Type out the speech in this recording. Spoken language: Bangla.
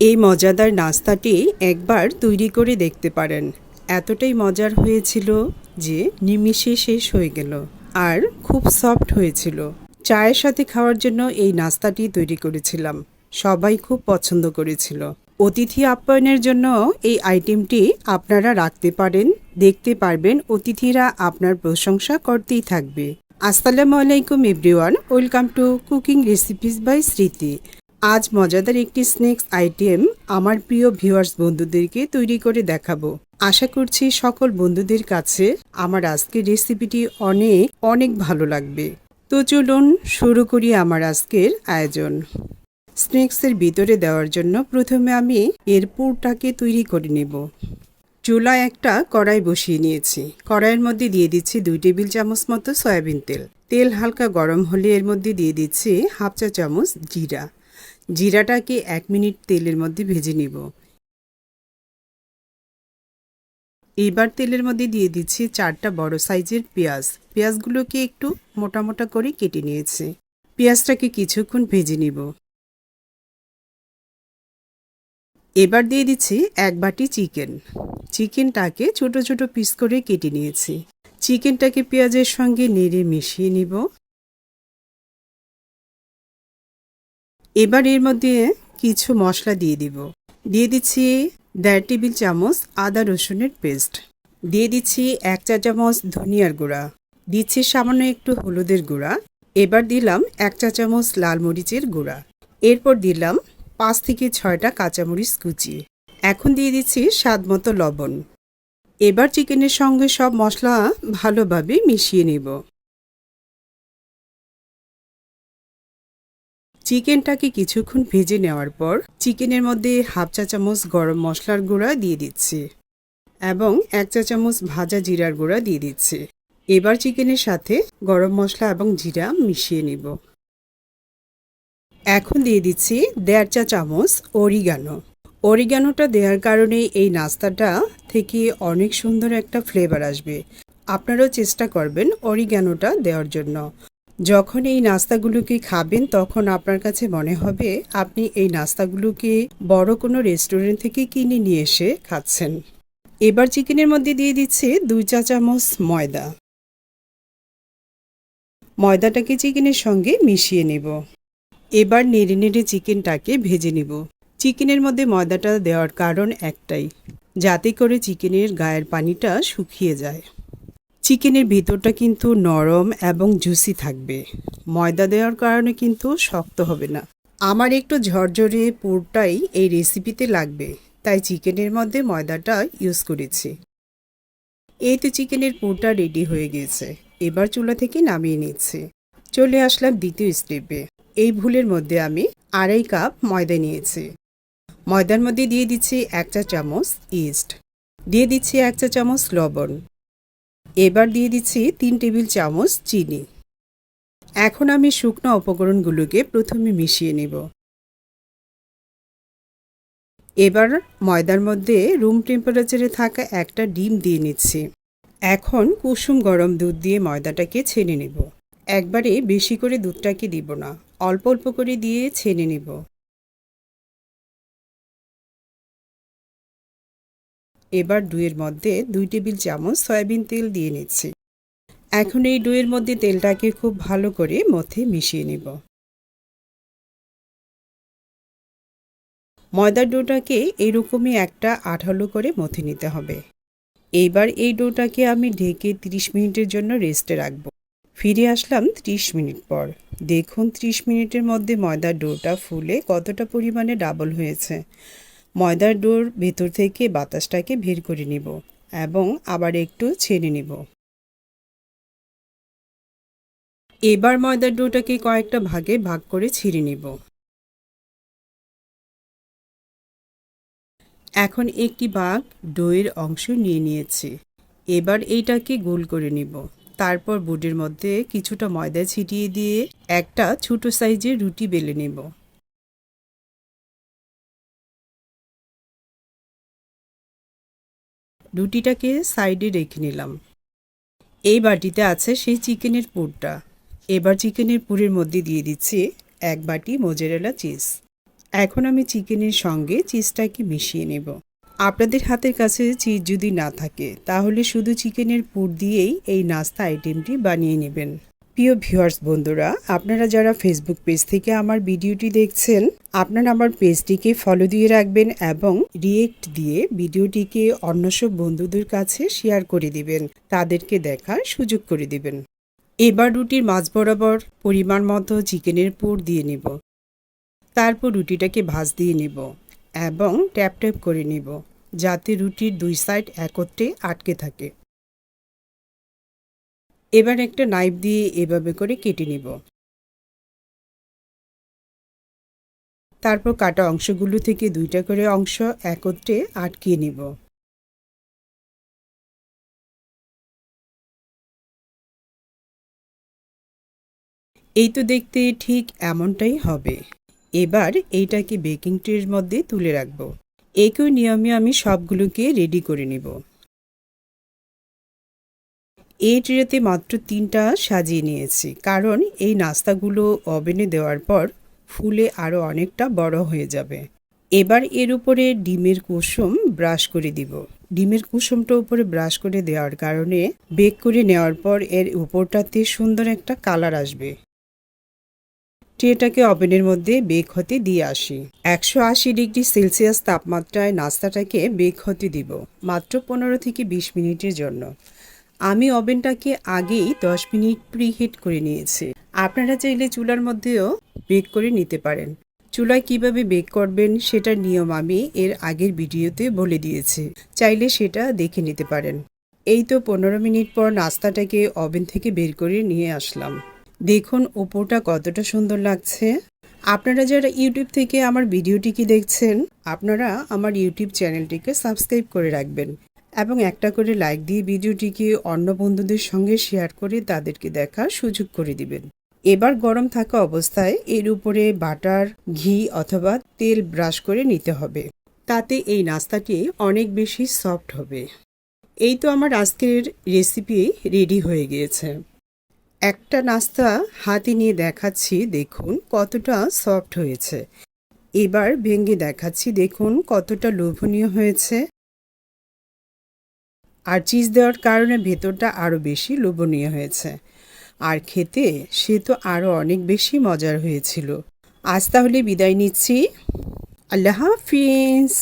এই মজাদার নাস্তাটি একবার তৈরি করে দেখতে পারেন। এতটাই মজার হয়েছিল যে নিমিষে শেষ হয়ে গেল আর খুব সফট হয়েছিল। চায়ের সাথে খাওয়ার জন্য এই নাস্তাটি তৈরি করেছিলাম। সবাই খুব পছন্দ করেছিল। অতিথি আপ্যায়নের জন্য এই আইটেমটি আপনারা রাখতে পারেন, দেখতে পারবেন, অতিথিরা আপনার প্রশংসা করতেই থাকবে। আসসালামু আলাইকুম, everyone. Welcome to cooking recipes by Smriti. আজ মজাদার একটি স্ন্যাক্স আইটেম আমার প্রিয় ভিউয়ার্স বন্ধুদেরকে তৈরি করে দেখাবো। আশা করছি সকল বন্ধুদের কাছে আমার আজকের রেসিপিটি অনেক অনেক ভালো লাগবে। তো চলুন শুরু করি আমার আজকের আয়োজন। স্ন্যাক্সের ভিতরে দেওয়ার জন্য প্রথমে আমি এর পুরটাকে তৈরি করে নেব। চুলায় একটা কড়াই বসিয়ে নিয়েছি। কড়াইয়ের মধ্যে দিয়ে দিচ্ছি দুই টেবিল চামচ মতো সয়াবিন তেল। তেল হালকা গরম হলে এর মধ্যে দিয়ে দিচ্ছি হাফ চা চামচ জিরা। জিরাটাকে এক মিনিট তেলের মধ্যে ভেজে নেব। এবার তেলের মধ্যে দিয়ে দিচ্ছি চারটা বড় সাইজের পেঁয়াজ। পেঁয়াজগুলোকে একটু মোটা মোটা করে কেটে নিয়েছি। পেঁয়াজটাকে কিছুক্ষণ ভেজে নিব। এবার দিয়ে দিচ্ছি এক বাটি চিকেন। চিকেনটাকে ছোট ছোট পিস করে কেটে নিয়েছি। চিকেনটাকে পেঁয়াজের সঙ্গে নেড়ে মিশিয়ে নিব। এবার এর মধ্যে কিছু মশলা দিয়ে দিব। দিয়ে দিচ্ছি দেড় টেবিল চামচ আদা রসুনের পেস্ট। দিয়ে দিচ্ছি এক চা চামচ ধনিয়ার গুঁড়া। দিচ্ছি সামান্য একটু হলুদের গুঁড়া। এবার দিলাম এক চা চামচ লাল মরিচের গুঁড়া। এরপর দিলাম পাঁচ থেকে ছয়টা কাঁচামরিচ কুচি। এখন দিয়ে দিচ্ছি স্বাদ মতো লবণ। এবার চিকেনের সঙ্গে সব মশলা ভালোভাবে মিশিয়ে নেব। চিকেনটাকে কিছুক্ষণ ভেজে নেওয়ার পর চিকেনের মধ্যে হাফ চা চামচ গরম মশলার গুঁড়া দিয়ে দিচ্ছি এবং এক চা চামচ ভাজা জিরার গুঁড়া দিয়ে দিচ্ছি। এবার চিকেনের সাথে গরম মশলা এবং জিরা মিশিয়ে নিব। এখন দিয়ে দিচ্ছি দেড় চা চামচ অরিগানো। অরিগানোটা দেওয়ার কারণে এই নাস্তাটা থেকে অনেক সুন্দর একটা ফ্লেভার আসবে। আপনারাও চেষ্টা করবেন অরিগানোটা দেওয়ার জন্য। যখন এই নাস্তাগুলোকে খাবেন, তখন আপনার কাছে মনে হবে, আপনি এই নাস্তাগুলোকে বড় কোনো রেস্টুরেন্ট থেকে কিনে নিয়ে এসে খাচ্ছেন। এবার চিকেনের মধ্যে দিয়ে দিচ্ছে দুই চা চামচ ময়দা। ময়দাটাকে চিকেনের সঙ্গে মিশিয়ে নেব। এবার নেড়ে নেড়ে চিকেনটাকে ভেজে নেব। চিকেনের মধ্যে ময়দাটা দেওয়ার কারণ একটাই, যাতে করে চিকেনের গায়ের পানিটা শুকিয়ে যায়। চিকেনের ভিতরটা কিন্তু নরম এবং জুসি থাকবে। ময়দা দেওয়ার কারণে কিন্তু শক্ত হবে না। আমার একটু ঝরঝরে পুরটাই এই রেসিপিতে লাগবে, তাই চিকেনের মধ্যে ময়দাটা ইউজ করেছি। এই তো চিকেনের পুরটা রেডি হয়ে গেছে, এবার চুলা থেকে নামিয়ে নিচ্ছি। চলে আসলাম দ্বিতীয় স্টেপে। এই ভুলের মধ্যে আমি আড়াই কাপ ময়দা নিয়েছি। ময়দার মধ্যে দিয়ে দিচ্ছি এক চা চামচ ইস্ট। দিয়ে দিচ্ছি এক চা চামচ লবণ। এবার দিয়ে দিচ্ছি তিন টেবিল চামচ চিনি। এখন আমি শুকনো উপকরণগুলোকে প্রথমে মিশিয়ে নেব। এবার ময়দার মধ্যে রুম টেম্পারেচারে থাকা একটা ডিম দিয়ে নিচ্ছি। এখন কুসুম গরম দুধ দিয়ে ময়দাটাকে ছেনে নেব। একবারে বেশি করে দুধটাকে দিব না, অল্প অল্প করে দিয়ে ছেনে নেব। এবার ডুয়ের মধ্যে দুই টেবিল চামচ সয়াবিন তেল দিয়ে নিচ্ছি। এখন এই ডুয়ের মধ্যে তেলটাকে খুব ভালো করে মধ্যে মিশিয়ে নেব। ময়দার ডোটাকে এরকমই একটা আঠালো করে মথে নিতে হবে। এইবার এই ডোটাকে আমি ঢেকে 30 মিনিটের জন্য রেস্টে রাখব। ফিরে আসলাম 30 মিনিট পর। দেখুন 30 মিনিটের মধ্যে ময়দার ডোটা ফুলে কতটা পরিমাণে ডাবল হয়েছে। ময়দার ডোর ভেতর থেকে বাতাসটাকে বের করে নিব এবং আবার একটু ছেড়ে নিব। এবার ময়দার ডোটাকে কয়েকটা ভাগে ভাগ করে ছিঁড়ে নিব। এখন একটি ভাগ ডোয়ের অংশ নিয়ে নিয়েছি। এবার এইটাকে গোল করে নিব। তারপর বোর্ডের মধ্যে কিছুটা ময়দা ছিটিয়ে দিয়ে একটা ছোট সাইজের রুটি বেলে নেব। রুটিটাকে সাইডে রেখে নিলাম। এই বাটিতে আছে সেই চিকেনের পুরটা। এবার চিকেনের পুরের মধ্যে দিয়ে দিচ্ছি এক বাটি মোজেরেলা চিজ। এখন আমি চিকেনের সঙ্গে চিজটাকে মিশিয়ে নেব। আপনাদের হাতের কাছে চিজ যদি না থাকে, তাহলে শুধু চিকেনের পুর দিয়েই এই নাস্তা আইটেমটি বানিয়ে নেবেন। প্রিয় ভিউয়ার্স বন্ধুরা, আপনারা যারা ফেসবুক পেজ থেকে আমার ভিডিওটি দেখছেন, আপনারা আমার পেজটিকে ফলো দিয়ে রাখবেন এবং রিয়েক্ট দিয়ে ভিডিওটিকে অন্য সব বন্ধুদের কাছে শেয়ার করে দিবেন। তাদেরকে দেখার সুযোগ করে দিবেন। এবার রুটির মাঝ বরাবর পরিমাণ মতো চিকেনের পুর দিয়ে নেব। তারপর রুটিটাকে ভাজ দিয়ে নেব এবং ট্যাপ ট্যাপ করে নেব, যাতে রুটির দুই সাইড একত্রে আটকে থাকে। এবার একটা নাইফ দিয়ে এভাবে করে কেটে নেব। তারপর কাটা অংশগুলো থেকে দুইটা করে অংশ একত্রে আটকিয়ে নেব। এই তো দেখতে ঠিক এমনটাই হবে। এবার এইটাকে বেকিং ট্রের মধ্যে তুলে রাখব। একই নিয়মে আমি সবগুলোকে রেডি করে নেব। এই ট্রেতে মাত্র তিনটা সাজিয়ে নিয়েছি। কারণ এই নাস্তাগুলো ওভেনে দেওয়ার পর ফুলে আরও অনেকটা বড় হয়ে যাবে। এবার এর উপরে ডিমের কুসুম ব্রাশ করে দিব। ডিমের কুসুমটা উপরে ব্রাশ করে দেওয়ার কারণে বেক করে নেওয়ার পর এর উপরটাতে সুন্দর একটা কালার আসবে। ট্রেটাকে ওভেনের মধ্যে বেক হতে দিয়ে আসি। একশো আশি ডিগ্রি সেলসিয়াস তাপমাত্রায় নাস্তাটাকে বেক হতে দিব, মাত্র পনেরো থেকে বিশ মিনিটের জন্য। আমি ওভেনটাকে আগেই দশ মিনিট প্রিহিট করে নিয়েছি। আপনারা চাইলে চুলার মধ্যেও বেক করে নিতে পারেন। চুলায় কীভাবে বেক করবেন সেটার নিয়ম আমি এর আগের ভিডিওতে বলে দিয়েছি। চাইলে সেটা দেখে নিতে পারেন। এই তো পনেরো মিনিট পর নাস্তাটাকে ওভেন থেকে বের করে নিয়ে আসলাম। দেখুন ওপরটা কতটা সুন্দর লাগছে। আপনারা যারা ইউটিউব থেকে আমার ভিডিওটিকে দেখছেন, আপনারা আমার ইউটিউব চ্যানেলটিকে সাবস্ক্রাইব করে রাখবেন। এবং একটা করে লাইক দিয়ে ভিডিওটিকে অন্য বন্ধুদের সঙ্গে শেয়ার করে তাদেরকে দেখার সুযোগ করে দিবেন। এবার গরম থাকা অবস্থায় এর উপরে বাটার ঘি অথবা তেল ব্রাশ করে নিতে হবে। তাতে এই নাস্তাটি অনেক বেশি সফট হবে। এই তো আমার আজকের রেসিপি রেডি হয়ে গিয়েছে। একটা নাস্তা হাতে নিয়ে দেখাচ্ছি, দেখুন কতটা সফট হয়েছে। এবার ভেঙে দেখাচ্ছি, দেখুন কতটা লোভনীয় হয়েছে। আর চিজ দেওয়ার কারণে ভেতরটা আরও বেশি লোভনীয় হয়েছে। আর খেতে সে তো আরও অনেক বেশি মজার হয়েছিল। আজ তাহলে বিদায় নিচ্ছি। আল্লাহ হাফিজ।